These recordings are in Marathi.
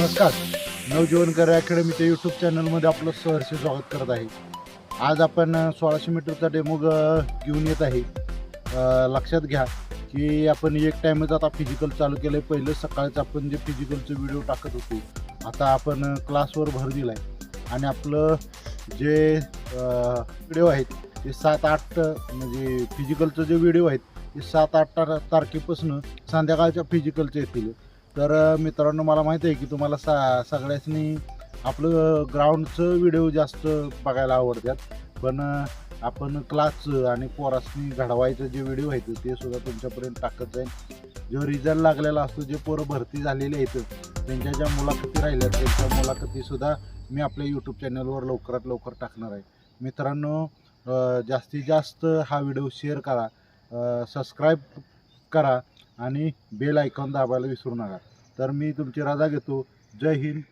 नमस्कार. नवजीवनकर अकॅडमीच्या यूट्यूब चॅनलमध्ये आपलं सहर्ष स्वागत करत आहे. आज आपण सोळाशे मीटरचा डेमो घेऊन येत आहे. लक्षात घ्या की आपण एक टाईमच आता फिजिकल चालू केलं आहे पहिलं सकाळचं आपण जे फिजिकलचे व्हिडिओ टाकत होतो आता आपण क्लासवर भर दिला आहे आणि आपलं जे व्हिडिओ आहेत ते सात आठ म्हणजे फिजिकलचं जे व्हिडिओ आहेत ते सात आठ तार तारखेपासून संध्याकाळच्या फिजिकलचे येतील. तर मित्रांनो मला माहिती आहे की तुम्हाला सा सगळ्यांनी आपलं ग्राउंडचं व्हिडिओ जास्त बघायला आवडतात. पण आपण क्लासचं आणि पोरासनी घडवायचं जे व्हिडिओ आहेत ते सुद्धा तुमच्यापर्यंत टाकत जाईल जो रिझल्ट लागलेला असतो जे पोरं भरती झालेले आहेत त्यांच्या ज्या मुलाखती राहिल्या त्यांच्या मुलाखतीसुद्धा मी आपल्या यूट्यूब चॅनलवर लवकरात लवकर टाकणार आहे. मित्रांनो जास्तीत जास्त हा व्हिडिओ शेअर करा सबस्क्राईब करा आणि बेल ऐकॉन दाबायला विसरू नका. तर मी तुमची रजा घेतो. Jai Hind.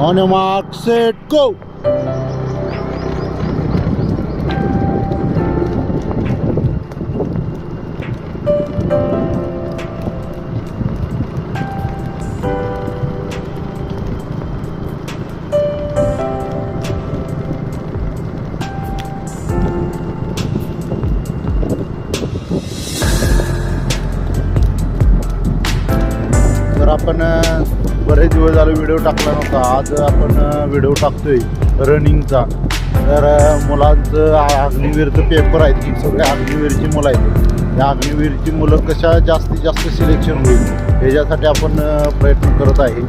On mark set go आपण बरेच दिवस झाले व्हिडिओ टाकला नव्हता. आज आपण व्हिडिओ टाकतोय रनिंगचा. तर मुलांचं अग्निवीरचं पेपर आहेत की सगळे अग्निवीरची मुलं आहेत. त्या अग्निवीरची मुलं कशा जास्तीत जास्त सिलेक्शन होईल याच्यासाठी आपण प्रयत्न करत आहे.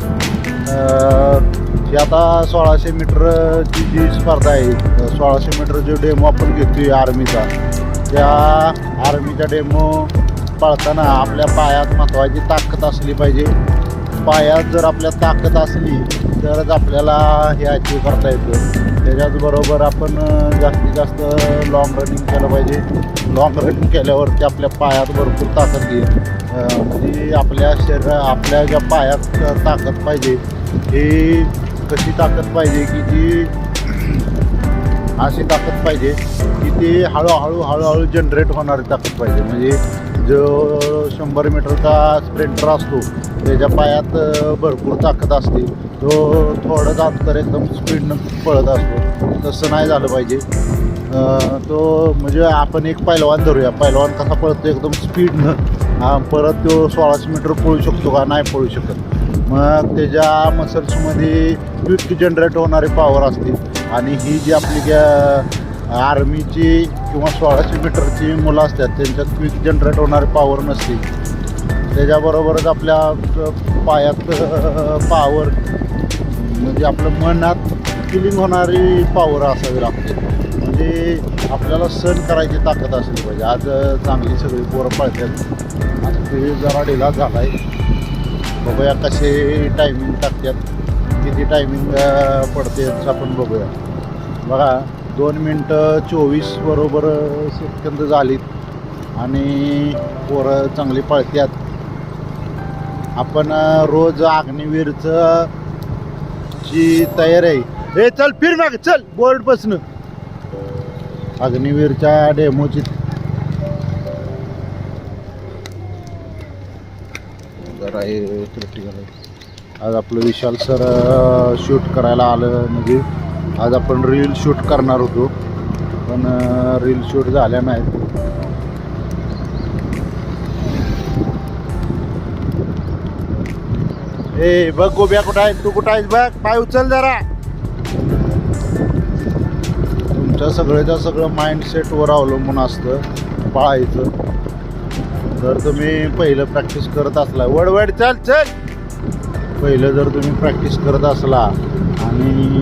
ही आता सोळाशे मीटरची जी स्पर्धा आहे सोळाशे मीटर जो डेमो आपण घेतोय आर्मीचा त्या आर्मीचा डेमो पळताना आपल्या पायात महत्त्वाची ताकद असली पाहिजे. पायात जर आपल्या ताकद असली तरच आपल्याला हे अचीव करता येतं. त्याच्याचबरोबर आपण जास्तीत जास्त लॉंग रनिंग केलं पाहिजे. लॉंग रनिंग केल्यावरती आपल्या पायात भरपूर ताकद येईल. म्हणजे आपल्या शरीर आपल्या ज्या पायात ताकद पाहिजे ही कशी ताकद पाहिजे की जी अशी ताकद पाहिजे की ती हळूहळू हळूहळू जनरेट होणारी ताकद पाहिजे. म्हणजे जो शंभर मीटरचा स्प्रिंटर असतो त्याच्या पायात भरपूर ताकद असते. तो थोडंच अंतर एकदम स्पीडनं पळत असतो. तसं नाही झालं पाहिजे. तो म्हणजे आपण एक पैलवान धरूया. पैलवान कसा पळतो एकदम स्पीडनं. परत तो सोळाशे मीटर पळू शकतो का? नाही पळू शकत. मग त्याच्या मसल्समध्ये क्विक जनरेट होणारी पॉवर असते. आणि ही जी आपली गॅ आर्मीची किंवा सोळाशे मीटरची मुलं असतात त्यांच्यात क्विक जनरेट होणारी पॉवर नसते. त्याच्याबरोबरच आपल्या पायात पॉवर म्हणजे आपलं मनात फिलिंग होणारी पॉवर असावी लागते. म्हणजे आपल्याला सण करायची ताकद असली पाहिजे. आज चांगली सगळी पोरं पळतात. आज ते जरा ढिला झाला आहे बघूया कसे टायमिंग टाकतात. किती टायमिंग पडते याचं आपण बघूया. बघा. दोन मिनटं चोवीस बरोबर सेकंद झालीत आणि पोरं चांगली पळत्यात. आपण रोज अग्निवीरचं ची तयारी आहे. हे चल फिर माग चल बोर्ड बसन अग्निवीरच्या डेमोची. जरा हे आज आपलं विशाल सर शूट करायला आलं म्हणजे आज आपण रील शूट करणार होतो. पण रील शूट झाल्या नाहीत. ए बघ गोब्या कुठं आहे तू कुठं आहेस बघ पाय उचल जरा. तुमच्या सगळ्याच्या सगळं माइंडसेटवर अवलंबून असतं पाळायचं. जर तुम्ही पहिलं प्रॅक्टिस करत असला वडवड चल चल. पहिलं जर तुम्ही प्रॅक्टिस करत असला आणि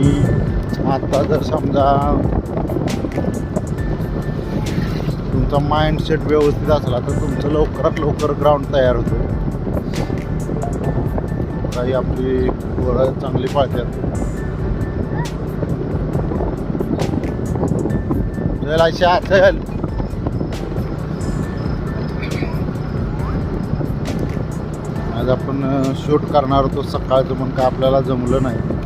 आता जर समजा तुमचा माइंडसेट व्यवस्थित असला तर तुमचं लवकरात लवकर ग्राउंड तयार होतं काही आपली पोरं चांगली पाळतात. चल आशा चल. आज आपण शूट करणार होतो सकाळचं पण का आपल्याला जमलं नाही.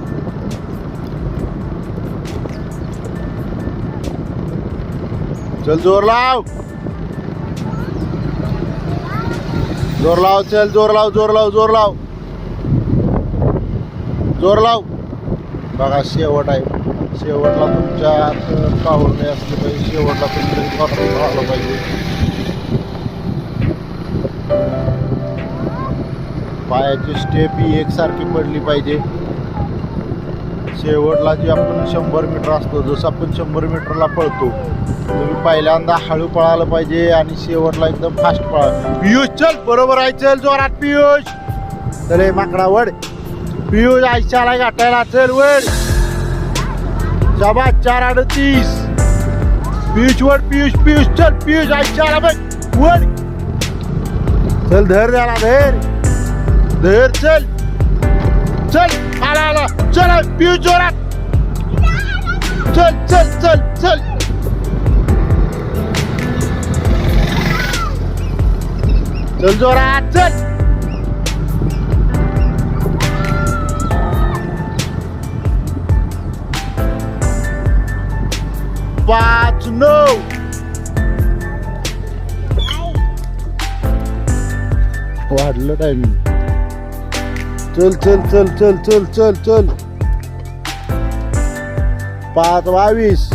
चल जोर लाव. जोर लाव चल जोर लाव जोर लाव जोर लाव. जोर लाव. बघा शेवट आहे. शेवटला तुमच्या पाहुणे असले पाहिजे. शेवटला तुमच्या कॉन्ट्रॅक्ट आलं पाहिजे. पायाची स्टेप ही एकसारखी पडली पाहिजे. शेवटला जे आपण शंभर मीटर असतो जसं आपण शंभर मीटरला पळतो तुम्ही पहिल्यांदा हळू पळालं पाहिजे आणि शेवटला एकदम फास्ट पळा पियुष चल बरोबर आहे चल जोरात पियुष. चल माकडा वड पियुष आयशाला गाठायला चल वड जबा चार अडतीस. पियुष वड पियुष पियुष चल पियुष आयशाला बघ वड चल धर द्याला धर. धर चल. चल आला आला. चल पियुष जोरात चल चल चल चल चल जोरात चल पाच नऊ वाढलं टायमिंग चल चल चल चल चल चल चल पाच बावीस.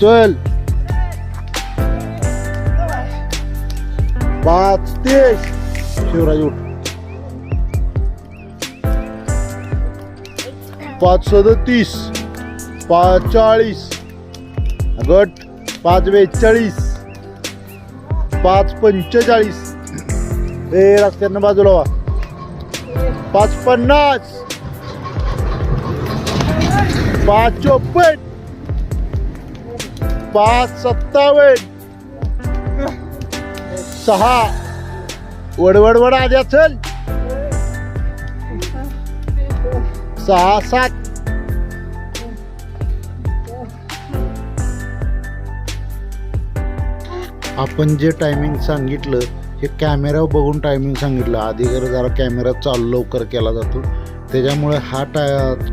चल. पाच ते शिवराज उठ. पाच सदतीस. पाच चाळीस. गट. पाच बेचाळीस. पाच पंचेचाळीस. ए रस्त्यानं बाजूला वा. पाच पन्नास. पाच चोपन्न पाच सत्तावन्न. सहा. वडवडवड आद्या चल. सहा सात. आपण जे टायमिंग सांगितलं हे कॅमेरा बघून टायमिंग सांगितलं. आधी जरा कॅमेरा चालू लवकर केला जातो. त्याच्यामुळे हा टाय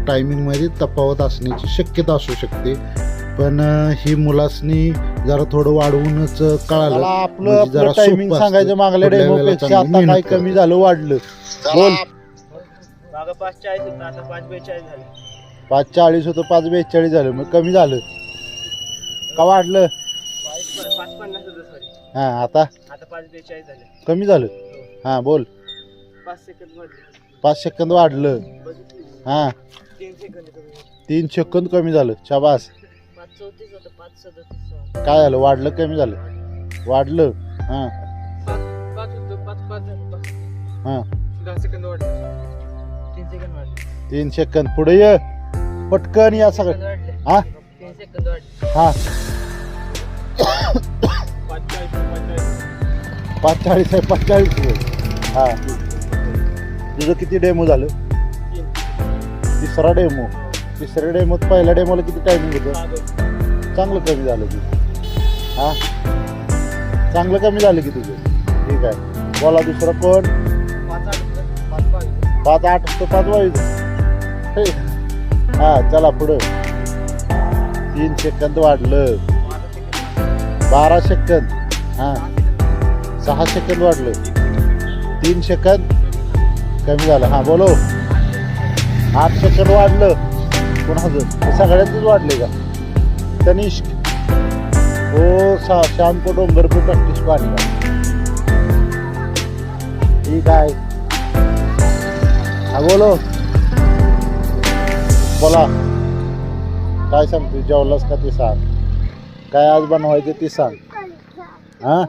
टायमिंगमध्ये तफावत असण्याची शक्यता असू शकते. पण ही मुलासनी जरा थोडं वाढवूनच कळालं. मला आपलं म्हणजे जरा टायमिंग सांगायचं. मागल्या पुढल्या डेमो वेळेला पेक्षा चांगली आता काय कमी. झालं वाढलं. बोल. मागं पाच चाळीस होतं आता पाच बेचाळीस झाले. पाच चाळीस होतं पाच बेचाळीस झालं मग कमी झालं. का वाढलं? पाच पाच पन्नास होतं सॉरी हा आता? आता पाच बेचाळीस झाले. कमी झालं. हा बोल. पाच सेकंद वाढले. पाच सेकंद वाढलं. हां. तीन सेकंद कमी झालं. शाबास. काय झालं? वाढलं कमी झालं. वाढलं. हां. हां. तीन सेकंद. पुढे ये. पटकन या सगळं. हा? हा. पाच चाळीस आहे पाच चाळीस हां. तुझं किती डेमो झालं? तिसरा डेमो तिसऱ्या डेमोत पहिल्या डेमोला किती टायमिंग होतं? चांगलं कमी झालं की हा? चांगलं कमी झालं की तुझं. ठीक आहे. बोला दुसरं कोण? पाच आठ पाच तर पाच वाईज. हां. हा चला पुढं. तीन सेकंद वाढलं. बारा सेकंद बारा सेकंद हा. सहा सेकंद वाढलं. तीन सेकंद कमी झालं. हा बोलो. आठ वाढलं. कोणाचं हे सगळ्यांचंच वाढले का? तनिष्क हो सा शाम को डोंगर प्रॅक्टिस को? ठीक आहे. हा बोलो. बोला. काय सांगतो जेवलास का ते सांग. काय आज बनवायचं ते सांग. हा?